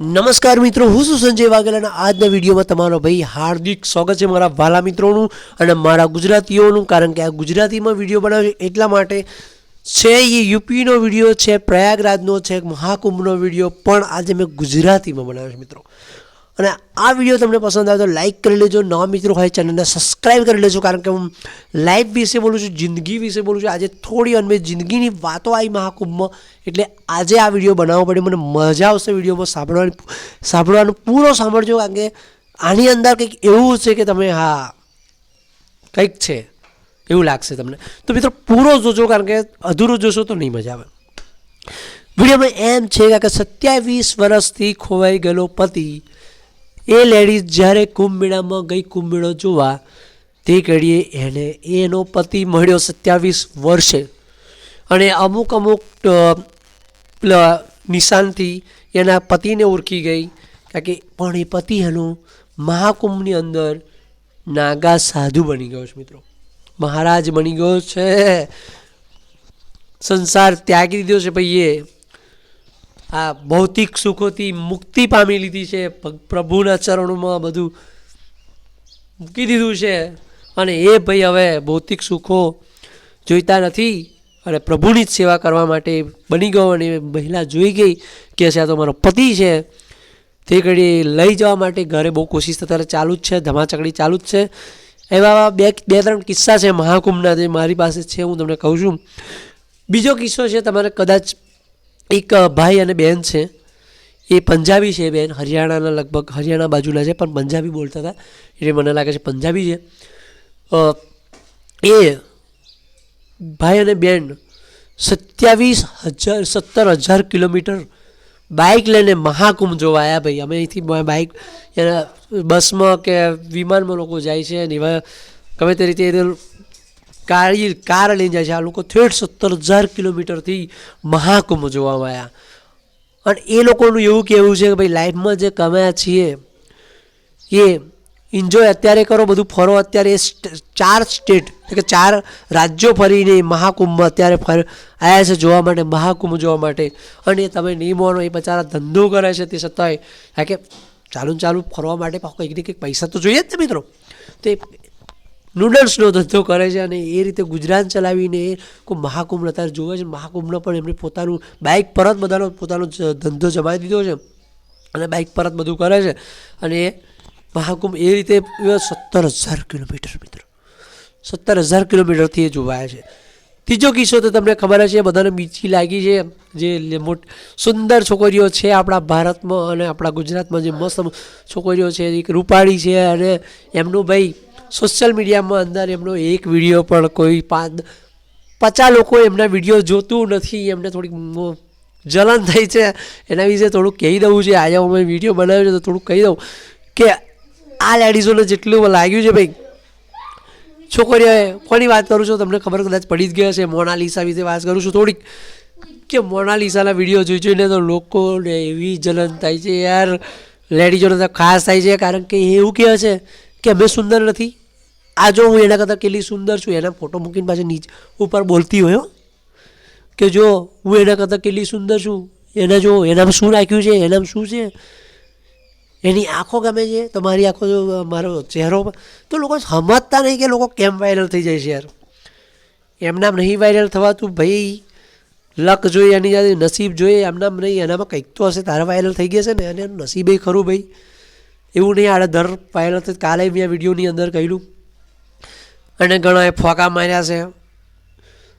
નમસ્કાર મિત્રો, હું છું સંજય વાઘેલા અને આજના વિડીયોમાં તમારો ભાઈ હાર્દિક સ્વાગત છે મારા વાલા મિત્રોનું અને મારા ગુજરાતીઓનું, કારણ કે આ ગુજરાતીમાં વીડિયો બનાવ્યો એટલા માટે છે એ યુપીનો વીડિયો, છે પ્રયાગરાજનો, છે મહાકુંભનો વીડિયો, પણ આજે મેં ગુજરાતીમાં બનાવ્યો છે મિત્રો. અને આ વીડિયો તમને પસંદ આવે તો લાઇક કરી લેજો. નવા મિત્રો હોય ચેનલને સબસ્ક્રાઈબ કરી લેજો. કારણ કે હું લાઈફ વિશે બોલું છું, જિંદગી વિશે બોલું છું. આજે થોડી અનમે જિંદગીની વાતો આવી મહાકુંભમાં. એટલે આજે આ વીડિયો બનાવવો પડ્યો. મને મજા આવશે વિડીયોમાં સાંભળવાની સાંભળવાનું પૂરો સાંભળજો. કારણ કે આની અંદર કંઈક એવું છે કે તમે, હા, કંઈક છે. એવું લાગશે તમને. તો મિત્રો, પૂરો જોજો. કારણ કે અધૂરો જોશો તો નહીં મજા આવે. વિડીયોમાં એમ છે કે સત્યાવીસ વર્ષથી ખોવાઈ ગયેલો પતિ એ લેડીઝ જ્યારે કુંભ મેળામાં ગઈ કુંભ મેળો જોવા, તે ઘડીએ એને એનો પતિ મળ્યો સત્યાવીસ વર્ષે. અને અમુક અમુક નિશાનથી એના પતિને ઓળખી ગઈ. કારણ કે પણ એ પતિ એનો મહાકુંભની અંદર નાગા સાધુ બની ગયો છે મિત્રો. મહારાજ બની ગયો છે. સંસાર ત્યાગી દીધો છે ભાઈ એ આ ભૌતિક સુખોથી મુક્તિ પામી લીધી છે. પ્રભુના ચરણોમાં બધું મૂકી દીધું છે. અને એ ભાઈ હવે ભૌતિક સુખો જોઈતા નથી અને પ્રભુની જ સેવા કરવા માટે બની ગયો અને મહિલા જોઈ ગઈ કે છે, આ તો મારો પતિ છે. તે ઘડી લઈ જવા માટે ઘરે બહુ કોશિશ અત્યારે ચાલુ જ છે, ધમાચકડી ચાલુ જ છે. એવા બે બે ત્રણ કિસ્સા છે મહાકુંભના જે મારી પાસે છે, હું તમને કહું છું. બીજો કિસ્સો છે, તમારે કદાચ એક ભાઈ અને બહેન છે. એ પંજાબી છે બેન. હરિયાણાના લગભગ, હરિયાણા બાજુના છે, પણ પંજાબી બોલતા હતા. એટલે મને લાગે છે પંજાબી છે. એ ભાઈ અને બેન સત્યાવીસ હજાર, સત્તર હજાર કિલોમીટર બાઇક લઈને મહાકુંભ જોવા આવ્યા ભાઈ. અમે અહીંથી બાઇક બસમાં કે વિમાનમાં લોકો જાય છે અને એવા ગમે તે રીતે એ ગાડી કાર લઈને જાય છે. આ લોકો થેઠ સત્તર હજાર કિલોમીટરથી મહાકુંભ જોવામાં આવ્યા અને એ લોકોનું એવું કહેવું છે કે ભાઈ લાઈફમાં જે કમાયા છીએ, એ એન્જોય અત્યારે કરો, બધું ફરો. અત્યારે એ ચાર સ્ટેટ એટલે કે ચાર રાજ્યો ફરીને મહાકુંભમાં અત્યારે ફર આવ્યા છે જોવા માટે, મહાકુંભ જોવા માટે. અને તમે નહીં માનો, એ બચારા ધંધો કરે છે તે છતાંય. કે ચાલુ ચાલુ ફરવા માટે કંઈક ને કંઈક પૈસા તો જોઈએ જ ને મિત્રો. તો એ નૂડલ્સનો ધંધો કરે છે અને એ રીતે ગુજરાન ચલાવીને કોઈ મહાકુંભ અત્યારે જોવે છે. મહાકુંભનો પણ એમણે પોતાનું બાઇક પરત બધાનો પોતાનો ધંધો જમાવી દીધો છે અને બાઇક પરત બધું કરે છે. અને મહાકુંભ એ રીતે સત્તર હજાર કિલોમીટર મિત્રો. સત્તર હજાર કિલોમીટરથી એ જોવાયા છે. ત્રીજો કિસ્સો તો તમને ખબર છે, બધાને બીચી લાગી છે જે મોટ સુંદર છોકરીઓ છે આપણા ભારતમાં અને આપણા ગુજરાતમાં જે મસ્ત છોકરીઓ છે, એક રૂપાળી છે અને એમનું ભાઈ સોશિયલ મીડિયામાં અંદર એમનો એક વીડિયો પણ કોઈ પાંચ, પચાસ લોકો એમના વીડિયો જોતું નથી, એમને થોડીક જલન થઈ છે. એના વિશે થોડુંક કહી દઉં છે. આજે અમે વીડિયો બનાવ્યો છે તો થોડુંક કહી દઉં કે આ લેડીઝોને જેટલું લાગ્યું છે ભાઈ. છોકરીઓએ કોની વાત કરું છું? તમને ખબર કદાચ પડી જ ગયા છે મોનાલિસા વિશે વાત કરું છું થોડીક. કે મોનાલિસાના વીડિયો જોઈ જોઈને તો લોકોને એવી જલન થાય છે યાર. લેડીઝોને તો ખાસ થાય છે કારણ કે એવું કહે છે કે અમે સુંદર નથી. આ જો હું એના કરતાં કેટલી સુંદર છું, એના ફોટો મૂકીને પાછી નીચે ઉપર બોલતી હોય કે જો હું એના કરતાં કેટલી સુંદર છું, એના જો એનામાં શું રાખ્યું છે, એનામાં શું છે? એની આંખો ગમે છે, તમારી આંખો મારો ચહેરો તો લોકો સમજતા નહીં કે લોકો કેમ વાયરલ થઈ જાય છે યાર. એમનામ નહીં વાયરલ થવાતું ભાઈ, લક જોઈએ, એની સાથે નસીબ જોઈએ, એમનામ નહીં, એનામાં કંઈક તો હશે, તારા વાયરલ થઈ ગયા છે ને અને નસીબે ખરું ભાઈ. એવું નહીં, આડે દર વાયરલ કાલે મેં આ વિડીયોની અંદર કહ્યું અને ઘણાએ ફોકા માર્યા છે.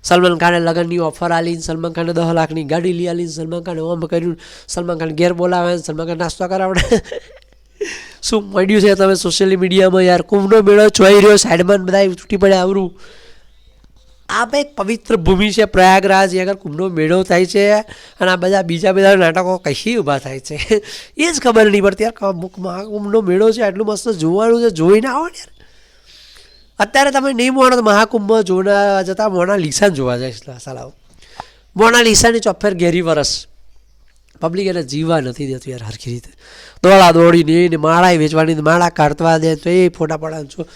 સલમાન ખાને લગ્નની ઓફર આલીને સલમાન ખાને દસ લાખની ગાડી લઈ આલીને સલમાન ખાને ઓમ કર્યું સલમાન ખાન ઘેર બોલાવે સલમાન ખાન નાસ્તો કરાવડે. શું મળ્યું છે તમે સોશિયલ મીડિયામાં યાર? કુંભનો મેળો જોઈ રહ્યો, સાઈડમાં બધા તૂટી પડે આવરું આ ભાઈ પવિત્ર ભૂમિ છે પ્રયાગરાજ. આગળ કુંભનો મેળો થાય છે અને આ બધા બીજા બધા નાટકો કશી ઊભા થાય છે? એ જ ખબર નહીં પડતી યાર મુખમાં મહાકુંભનો મેળો છે, આટલું મસ્ત જોવાનું છે, જોઈને આવો ને યાર. અત્યારે તમે નહીં માનો તો મહાકુંભમાં જોવા જતા મોના લીસાને જોવા જાય સાલાઓ મોના લીસાની ચોફેર ઘેરી વરસ પબ્લિક એને જીવવા નથી દેતું યાર હરખી રીતે દોડા દોડીને એને માળા વેચવાની માળા કાઢવા દે તો એ ફોટા પડા છો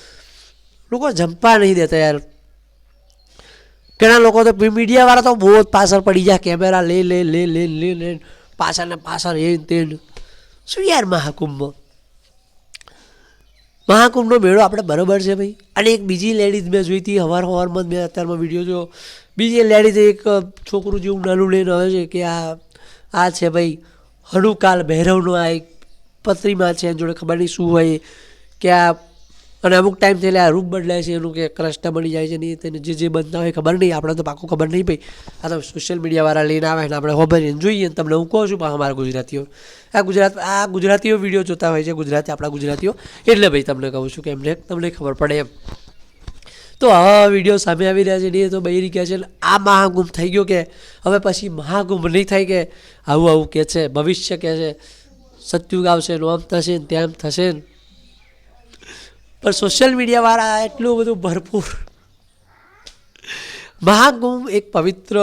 લોકો જંપા નહીં દેતા યાર ઘણા લોકો તો મીડિયાવાળા તો બહુ જ પાછળ પડી જાય કેમેરા લે લે લે લે લે લે પાછળ ને પાછળ એ તે શું યાર મહાકુંભમાં મહાકુંભનો મેળો આપણે બરોબર છે ભાઈ. અને એક બીજી લેડીઝ મેં જોઈ હતી હવાર હવારમાં મેં અત્યારમાં વીડિયો જોયો. બીજી લેડીઝ એક છોકરું જેવું નાનું લઈને આવે છે કે આ આ છે ભાઈ, હનુકાલ ભૈરવનો આ એક પત્રીમાં છે, એની જોડે ખબર નહીં શું હોય કે આ અને અમુક ટાઈમ થયેલા આ રૂપ બદલાય છે, એનું કે ક્રષ્ટ બની જાય છે નહીં તેને જે જે બનતા હોય ખબર નહીં આપણે તો પાકું ખબર નહીં પડી આ તો સોશિયલ મીડિયાવાળા લઈને આવે ને આપણે ખબર જોઈએ ને તમને હું કહું છું, પણ અમારા ગુજરાતીઓ, આ ગુજરાત, આ ગુજરાતીઓ વીડિયો જોતા હોય છે, ગુજરાતી, આપણા ગુજરાતીઓ. એટલે ભાઈ તમને કહું છું કે એમને, તમને ખબર પડે એમ. તો આવા વીડિયો સામે આવી રહ્યા છે નહીં તો બૈરી કહે છે આ મહાકુંભ થઈ ગયો કે, હવે પછી મહાકુંભ નહીં થાય કે, આવું આવું કહે છે, ભવિષ્ય કહે છે. સત્યુગ આવશે, નો આમ થશે ને તેમ થશે ને. પણ સોશિયલ મીડિયાવાળા એટલું બધું ભરપૂર. મહાકુંભ એક પવિત્ર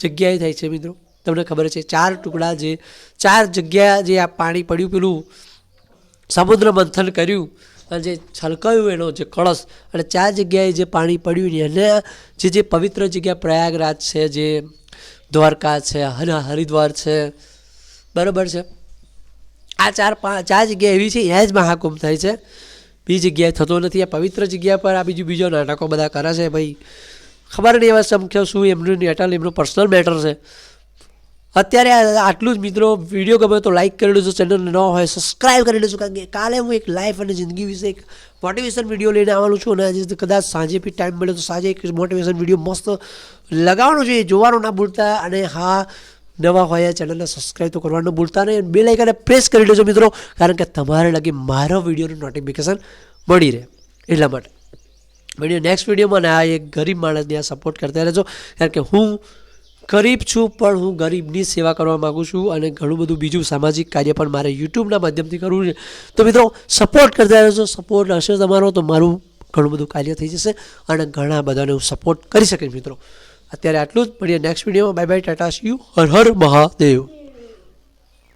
જગ્યાએ થાય છે મિત્રો. તમને ખબર છે, ચાર ટુકડા જે, ચાર જગ્યા જે આ પાણી પડ્યું, પેલું સમુદ્ર મંથન કર્યું, અને જે છલકાયું એનો જે કળશ, અને ચાર જગ્યાએ જે પાણી પડ્યું ને એને જે જે પવિત્ર જગ્યા પ્રયાગરાજ છે, જે દ્વારકા છે અને હરિદ્વાર છે, બરાબર છે. આ ચાર પાંચ ચાર જગ્યા એવી છે ત્યાં જ મહાકુંભ થાય છે. બીજી જગ્યાએ થતો નથી. આ પવિત્ર જગ્યા પર આ બીજું બીજો નાટકો બધા કરે છે ભાઈ. ખબર નહીં એવા સમખ્યો શું એમનું મેટર એમનું પર્સનલ મેટર છે. અત્યારે આટલું જ મિત્રો વીડિયો ગમે તો લાઈક કરી લેજો ચેનલ ન હોય સબસ્ક્રાઈબ કરી લેજો, કારણ કે કાલે હું એક લાઈફ અને જિંદગી વિશે એક મોટિવેશન વીડિયો લઈને આવવાનું છું અને આજે કદાચ સાંજે બી ટાઈમ મળે તો સાંજે એક મોટિવેશન વીડિયો મસ્ત લગાવવાનો છે, એ જોવાનું ના ભૂલતા. અને હા નવા હોય ચેનલને સબસ્ક્રાઈબ તો કરવાનું ભૂલતા નહીં બે લાઇકને પ્રેસ કરી લેજો મિત્રો, કારણ કે તમારે લગી મારો વિડીયોનું નોટિફિકેશન મળી રહે. એટલા માટે. વીડિયો નેક્સ્ટ વિડીયોમાં આ એક ગરીબ માણસને આ સપોર્ટ કરતા રહેજો, કારણ કે હું ગરીબ છું, પણ હું ગરીબની સેવા કરવા માગું છું અને ઘણું બધું બીજું સામાજિક કાર્ય પણ મારે યુટ્યુબના માધ્યમથી કરવું છે. તો મિત્રો સપોર્ટ કરતા રહેજો સપોર્ટ હશે તમારો, તો મારું ઘણું બધું કાર્ય થઈ જશે અને ઘણા બધાને હું સપોર્ટ કરી શકીશ મિત્રો. અત્યારે આટલું જ. મળીએ નેક્સ્ટ વિડીયોમાં bye bye tata see you Har Har Mahadev.